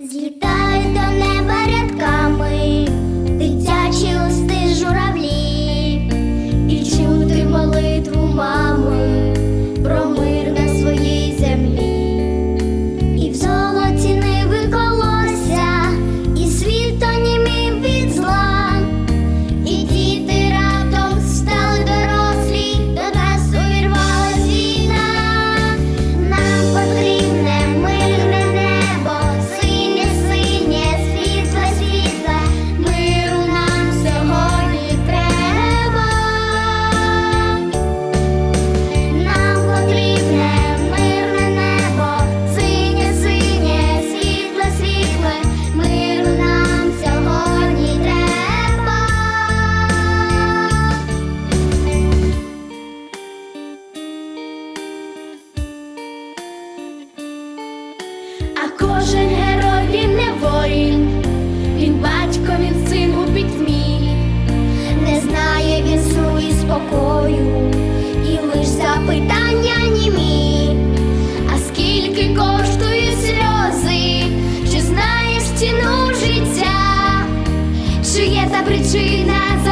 злітають до неба. причина